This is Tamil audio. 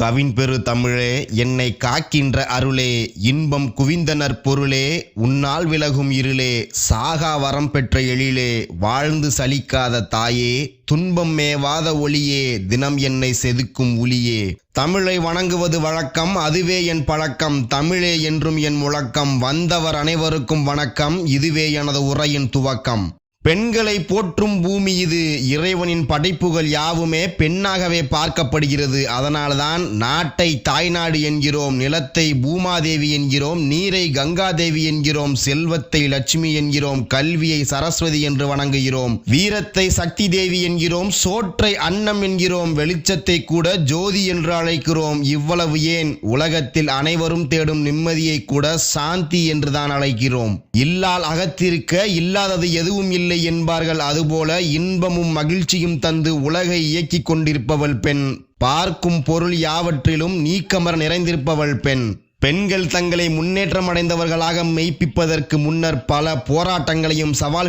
கவின் பெரு தமிழே என்னை காக்கின்ற அருளே இன்பம் குவிந்தனர் பொருளே உன்னால் விலகும் இருளே சாகா வரம் பெற்ற எழிலே வாழ்ந்து சலிக்காத தாயே துன்பம் மேவாத ஒளியே தினம் என்னை செதுக்கும் ஒளியே தமிழை வணங்குவது வழக்கம் அதுவே என் பழக்கம் தமிழே என்றும் என் முழக்கம் வந்தவர் அனைவருக்கும் வணக்கம் இதுவே எனது உரையின் துவக்கம். பெண்களை போற்றும் பூமி இது. இறைவனின் படைப்புகள் யாவுமே பெண்ணாகவே பார்க்கப்படுகிறது. அதனால்தான் நாட்டை தாய்நாடு என்கிறோம் நிலத்தை பூமாதேவி என்கிறோம் நீரை கங்காதேவி என்கிறோம் செல்வத்தை லட்சுமி என்கிறோம் கல்வியை சரஸ்வதி என்று வணங்குகிறோம். வீரத்தை சக்தி தேவி என்கிறோம் சோற்றை அன்னம் என்கிறோம் வெளிச்சத்தை கூட ஜோதி என்று அழைக்கிறோம். இவ்வளவு ஏன்? உலகத்தில் அனைவரும் தேடும் நிம்மதியை கூட சாந்தி என்றுதான் அழைக்கிறோம். இல்லால் அகத்திருக்க இல்லாதது எதுவும் இல்லை என்பார்கள். அதுபோல இன்பமும் மகிழ்ச்சியும் தந்து உலகை இயக்கிக் கொண்டிருப்பவள் பெண். பார்க்கும் பொருள் யாவற்றிலும் நீக்கமர நிறைந்திருப்பவள் பெண். பெண்கள் தங்களை முன்னேற்றம் அடைந்தவர்களாக மெய்ப்பிப்பதற்கு முன்னர் பல போராட்டங்களையும் சவால்